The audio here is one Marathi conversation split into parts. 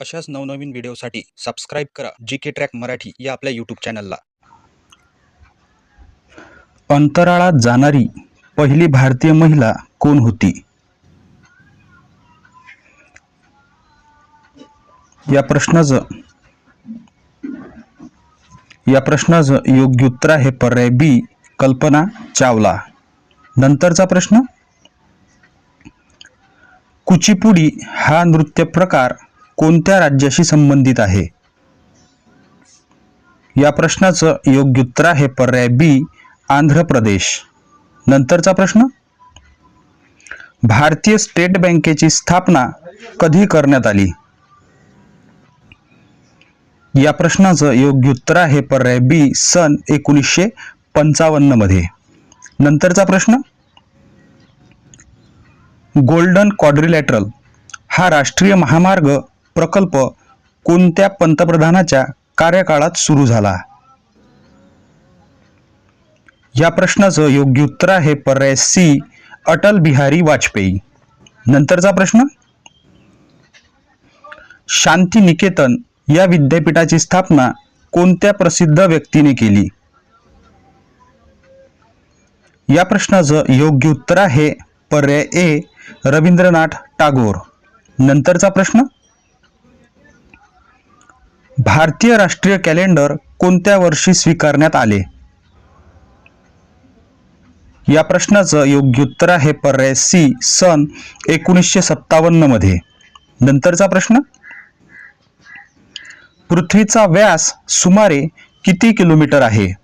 अशाच नवनवीन व्हिडिओसाठी सबस्क्राईब करा. जी के ट्रॅक मराठी या आपल्या यूट्यूब चॅनलला अंतराळात जाणारी पहिली भारतीय महिला कोण होती? या प्रश्नाचं या प्रश्नाचं योग्य उत्तर आहे पर्याय बी कल्पना चावला. नंतरचा प्रश्न कुचिपुडी हा नृत्य प्रकार कोणत्या राज्याशी संबंधित आहे? या प्रश्नाचं योग्य उत्तर आहे पर्याय बी आंध्र प्रदेश. नंतरचा प्रश्न? भारतीय स्टेट बँकेची स्थापना कधी करण्यात आली? या प्रश्नाचं योग्य उत्तर आहे पर्याय बी सन एकोणीसशे पंचावन्नमध्ये. नंतरचा प्रश्न? गोल्डन क्वाड्रिलॅटरल हा राष्ट्रीय महामार्ग प्रकल्प कोणत्या पंतप्रधानाच्या कार्यकाळात सुरू झाला? या प्रश्नाचं योग्य उत्तर आहे पर्याय सी अटल बिहारी वाजपेयी. नंतरचा प्रश्न? शांती निकेतन या विद्यापीठाची स्थापना कोणत्या प्रसिद्ध व्यक्तीने केली? या प्रश्नाचं योग्य उत्तर आहे पर्याय ए रवींद्रनाथ टागोर. नंतरचा प्रश्न? भारतीय राष्ट्रीय कॅलेंडर कोणत्या वर्षी स्वीकारण्यात आले? या प्रश्नाचं योग्य उत्तर आहे पर्याय सी सन एकोणीसशे सत्तावन्नमध्ये नंतरचा प्रश्न? पृथ्वीचा व्यास सुमारे किती किलोमीटर आहे?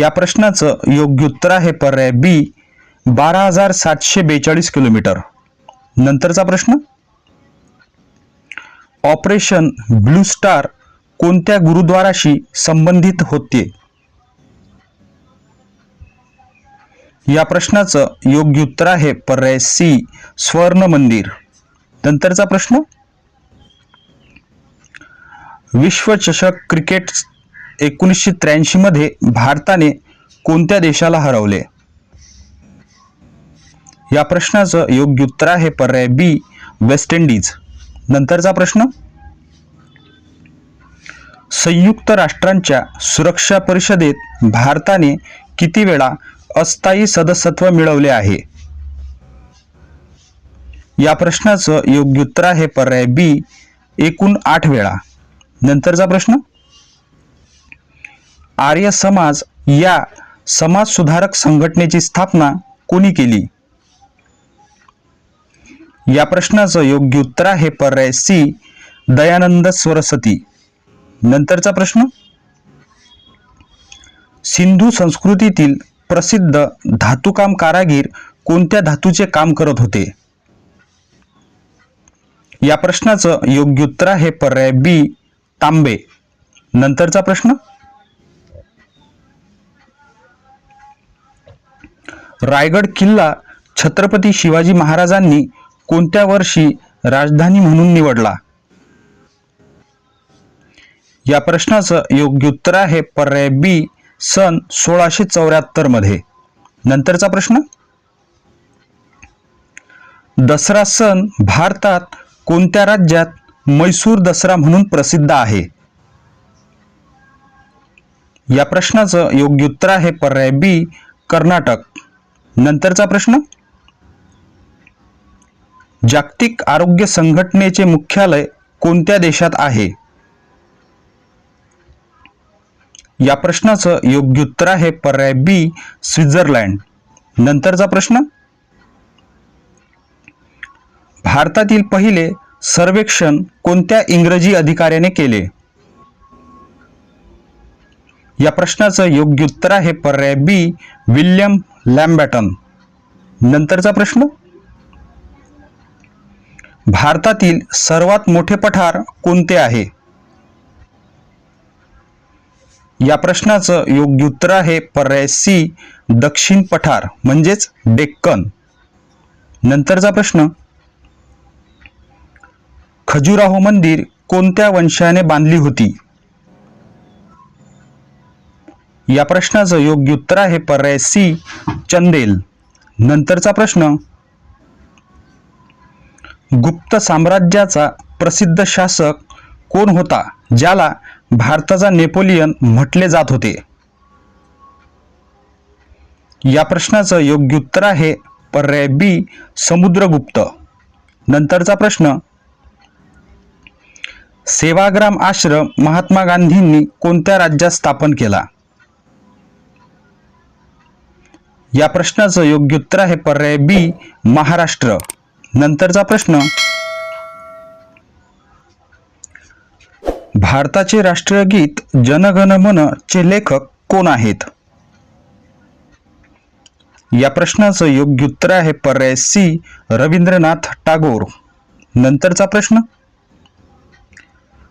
या प्रश्नाचं योग्य उत्तर आहे पर्याय बी बारा हजार सातशे बेचाळीस किलोमीटर. नंतरचा प्रश्न? ऑपरेशन ब्लू स्टार कोणत्या गुरुद्वाराशी संबंधित होते? या प्रश्नाचं योग्य उत्तर आहे पर्याय सी स्वर्ण मंदिर. नंतरचा प्रश्न? विश्वचषक क्रिकेट एकोणीसशे त्र्याऐंशी मध्ये भारताने कोणत्या देशाला हरवले? या प्रश्नाचं योग्य उत्तर आहे पर्याय बी वेस्ट इंडिज. नंतरचा प्रश्न? संयुक्त राष्ट्रांच्या सुरक्षा परिषदेत भारताने किती वेळा अस्थायी सदस्यत्व मिळवले आहे? या प्रश्नाचं योग्य उत्तर आहे पर्याय बी एकूण आठ वेळा. नंतरचा प्रश्न? आर्य समाज या समाज सुधारक संघटनेची स्थापना कोणी केली? या प्रश्नाचं योग्य उत्तर आहे पर्याय सी दयानंद सरस्वती नंतरचा प्रश्न? सिंधू संस्कृतीतील प्रसिद्ध धातुकाम कारागीर कोणत्या धातूचे काम करत होते? या प्रश्नाचं योग्य उत्तर आहे पर्याय बी तांबे. नंतरचा प्रश्न? रायगड किल्ला छत्रपती शिवाजी महाराजांनी कोणत्या वर्षी राजधानी म्हणून निवडला? या प्रश्नाचं योग्य उत्तर आहे पर्याय बी सन सोळाशे चौऱ्याहत्तरमध्ये. नंतरचा प्रश्न? दसरा सण भारतात कोणत्या राज्यात मैसूर दसरा म्हणून प्रसिद्ध आहे? या प्रश्नाचं योग्य उत्तर आहे पर्याय बी कर्नाटक. नंतरचा प्रश्न? जागतिक आरोग्य संघटनेचे मुख्यालय कोणत्या देशात आहे? या प्रश्नाचं योग्य उत्तर आहे पर्याय बी स्वित्झर्लंड. नंतरचा प्रश्न? भारतातील पहिले सर्वेक्षण कोणत्या इंग्रजी अधिकाऱ्याने केले? या प्रश्नाचं योग्य उत्तर आहे पर्याय बी विल्यम लॅम्बॅटन नंतरचा प्रश्न? भारतातील सर्वात मोठे पठार कोणते आहे? या प्रश्नाचं योग्य उत्तर आहे पर्याय सी दक्षिण पठार म्हणजेच डेक्कन. नंतरचा प्रश्न खजुराहो मंदिर कोणत्या वंशाने बांधली होती? या प्रश्नाचं योग्य उत्तर आहे पर्याय सी चंदेल. नंतरचा प्रश्न गुप्त साम्राज्याचा प्रसिद्ध शासक कोण होता ज्याला भारताचा नेपोलियन म्हटले जात होते? या प्रश्नाचं योग्य उत्तर आहे पर्याय बी समुद्रगुप्त. नंतरचा प्रश्न सेवाग्राम आश्रम महात्मा गांधींनी कोणत्या राज्यात स्थापन केला? या प्रश्नाचं योग्य उत्तर आहे पर्याय बी महाराष्ट्र. नंतरचा प्रश्न. भारताचे राष्ट्रीय गीत जनगण मन चे लेखक कोण आहेत? या प्रश्नाचं योग्य उत्तर आहे पर्याय सी रवींद्रनाथ टागोर. नंतरचा प्रश्न.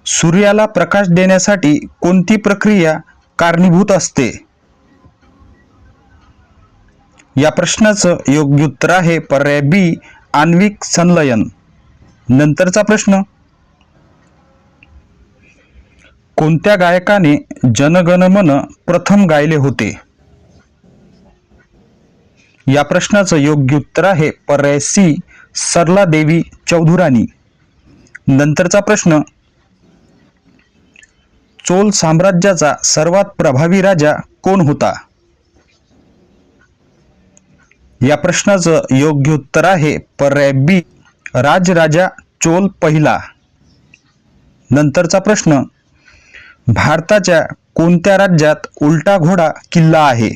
सूर्याला प्रकाश देण्यासाठी कोणती प्रक्रिया कारणीभूत असते? या प्रश्नाचं योग्य उत्तर आहे पर्याय बी आण्विक संलयन. नंतरचा प्रश्न. कोणत्या गायकाने जनगणमन प्रथम गायले होते? या प्रश्नाचं योग्य उत्तर आहे पर्याय सी सरला देवी चौधुराणी. नंतरचा प्रश्न. चोल साम्राज्याचा सर्वात प्रभावी राजा कोण होता? या प्रश्नाचं योग्य उत्तर आहे पर्याय बी राजराजा चोल पहिला. नंतरचा प्रश्न भारताच्या कोणत्या राज्यात उलटा घोडा किल्ला आहे?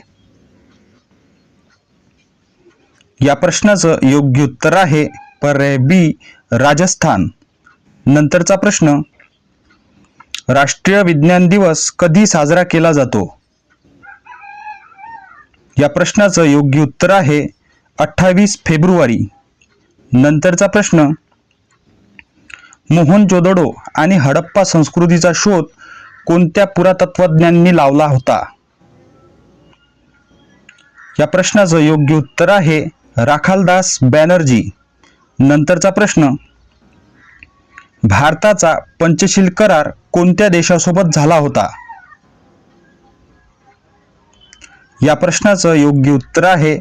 या प्रश्नाचं योग्य उत्तर आहे पर्याय बी राजस्थान. नंतरचा प्रश्न राष्ट्रीय विज्ञान दिवस कधी साजरा केला जातो? या प्रश्नाचं योग्य उत्तर आहे अठ्ठावीस फेब्रुवारी. नंतरचा प्रश्न मोहनजोदडो आणि हडप्पा संस्कृतीचा शोध कोणत्या पुरातत्वज्ञांनी लावला होता? या प्रश्नाचं योग्य उत्तर आहे राखालदास बॅनर्जी. नंतरचा प्रश्न भारताचा पंचशील करार कोणत्या देशासोबत झाला होता? या प्रश्नाचं योग्य उत्तर आहे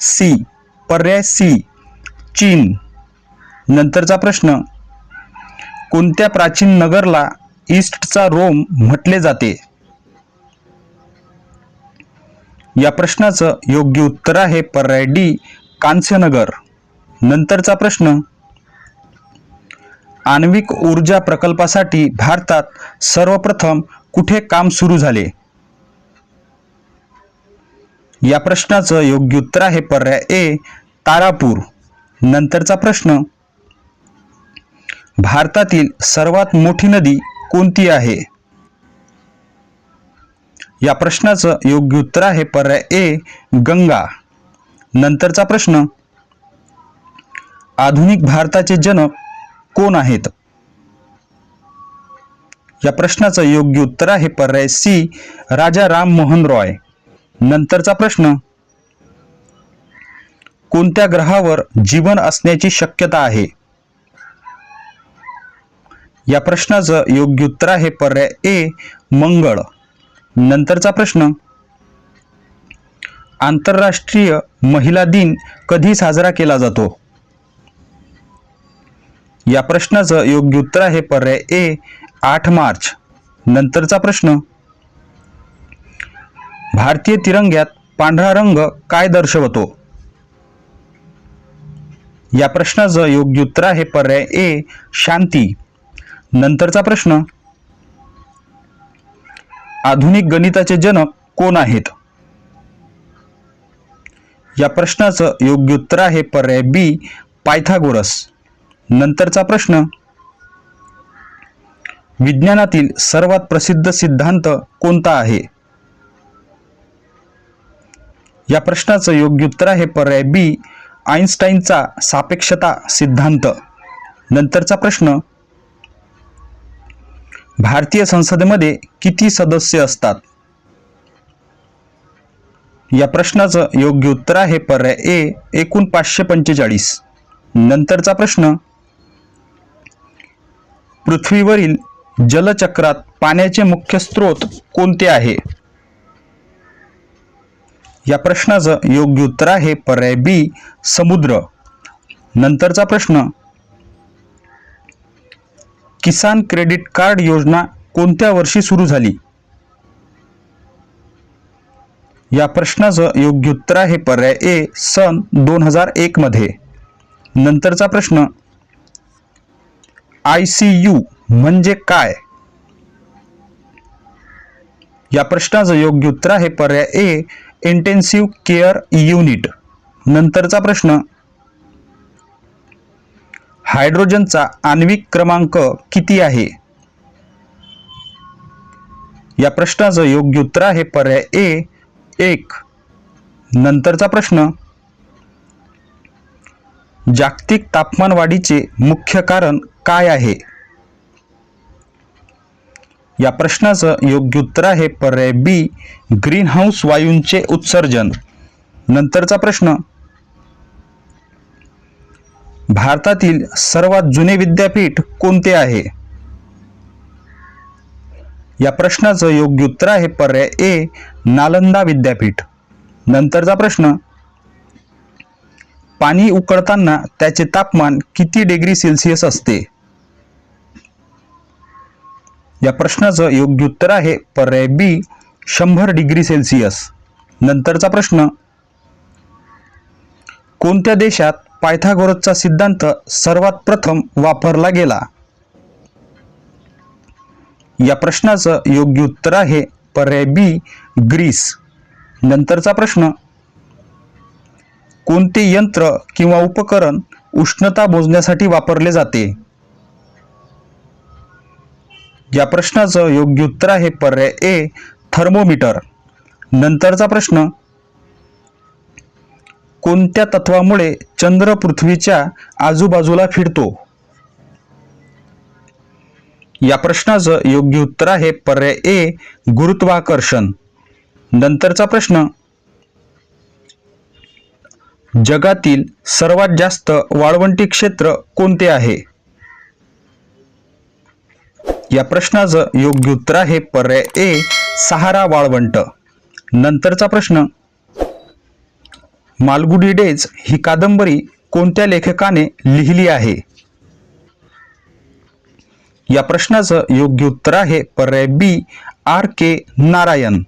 सी. पर्याय सी. चीन. नंतरचा प्रश्न कोणत्या प्राचीन नगरला ईस्टचा रोम म्हटले जाते? या प्रश्नाचं योग्य उत्तर आहे पर्याय डी कांस्यनगर. नंतरचा प्रश्न आण्विक ऊर्जा प्रकल्पासाठी भारतात सर्वप्रथम कुठे काम सुरू झाले? या प्रश्नाचं योग्य उत्तर आहे पर्याय ए तारापूर. नंतरचा प्रश्न भारतातील सर्वात मोठी नदी कोणती आहे? या प्रश्नाचं योग्य उत्तर आहे पर्याय ए गंगा. नंतरचा प्रश्न आधुनिक भारताचे जनक कोण आहेत? या प्रश्नाचं योग्य उत्तर आहे पर्याय सी राजा राम मोहन रॉय. नंतरचा प्रश्न. कोणत्या ग्रहावर जीवन असण्याची शक्यता आहे? या प्रश्नाचं योग्य उत्तर आहे पर्याय ए मंगळ. नंतरचा प्रश्न. आंतरराष्ट्रीय महिला दिन कधी साजरा केला जातो? या प्रश्नाचं योग्य उत्तर आहे पर्याय ए आठ मार्च. नंतरचा प्रश्न. भारतीय तिरंग्यात पांढरा रंग काय दर्शवतो? या प्रश्नाचं योग्य उत्तर आहे पर्याय ए शांती. नंतरचा प्रश्न आधुनिक गणिताचे जनक कोण आहेत? या प्रश्नाचं योग्य उत्तर आहे पर्याय बी पायथागोरस. नंतरचा प्रश्न विज्ञानातील सर्वात प्रसिद्ध सिद्धांत कोणता आहे? या प्रश्नाचं योग्य उत्तर आहे पर्याय बी आईन्स्टाईनचा सापेक्षता सिद्धांत. नंतरचा प्रश्न भारतीय संसदेमध्ये किती सदस्य असतात? या प्रश्नाचं योग्य उत्तर आहे पर्याय ए एकूण पाचशे पंचेचाळीस. नंतरचा प्रश्न पृथ्वीवरील जलचक्रात पाण्याचे मुख्य स्रोत कोणते आहे? या प्रश्नाचं योग्य उत्तर आहे पर्याय बी समुद्र. नंतरचा प्रश्न किसान क्रेडिट कार्ड योजना कोणत्या वर्षी सुरू झाली? या प्रश्नाचं योग्य उत्तर आहे पर्याय ए सन दोन हजार एक मध्ये. नंतरचा प्रश्न आय सी यू म्हणजे काय? या प्रश्नाचं योग्य उत्तर आहे पर्याय ए इंटेन्सिव्ह केअर युनिट नंतरचा प्रश्न हायड्रोजनचा आण्विक क्रमांक किती आहे? या प्रश्नाचं योग्य उत्तर आहे पर्याय ए एक. नंतरचा प्रश्न जागतिक तापमान वाढीचे मुख्य कारण काय आहे? या प्रश्नाचं योग्य उत्तर आहे पर्याय बी ग्रीन हाऊस वायूंचे उत्सर्जन. नंतरचा प्रश्न. भारतातील सर्वात जुने विद्यापीठ कोणते आहे? या प्रश्नाचं योग्य उत्तर आहे पर्याय ए नालंदा विद्यापीठ. नंतरचा प्रश्न. पाणी उकळताना त्याचे तापमान किती डिग्री सेल्सिअस असते? या प्रश्नाचं योग्य उत्तर आहे पर्याय बी शंभर डिग्री सेल्सिअस. नंतरचा प्रश्न कोणत्या देशात पायथागोरसचा सिद्धांत सर्वात प्रथम वापरला गेला? या प्रश्नाचं योग्य उत्तर आहे पर्याय बी ग्रीस. नंतरचा प्रश्न कोणते यंत्र किंवा उपकरण उष्णता मोजण्यासाठी वापरले जाते? या प्रश्नाचं योग्य उत्तर आहे पर्याय ए थर्मोमीटर नंतरचा प्रश्न कोणत्या तत्वामुळे चंद्र पृथ्वीच्या आजूबाजूला फिरतो? या प्रश्नाचं योग्य उत्तर आहे पर्याय ए गुरुत्वाकर्षण. नंतरचा प्रश्न जगातील सर्वात जास्त वाळवंटी क्षेत्र कोणते आहे? या प्रश्नाचं योग्य उत्तर आहे पर्याय ए सहारा वाळवंट. नंतरचा प्रश्न. मालगुडी डेज ही कादंबरी कोणत्या लेखकाने लिहिली आहे? या प्रश्नाचं योग्य उत्तर आहे पर्याय बी आर के नारायण.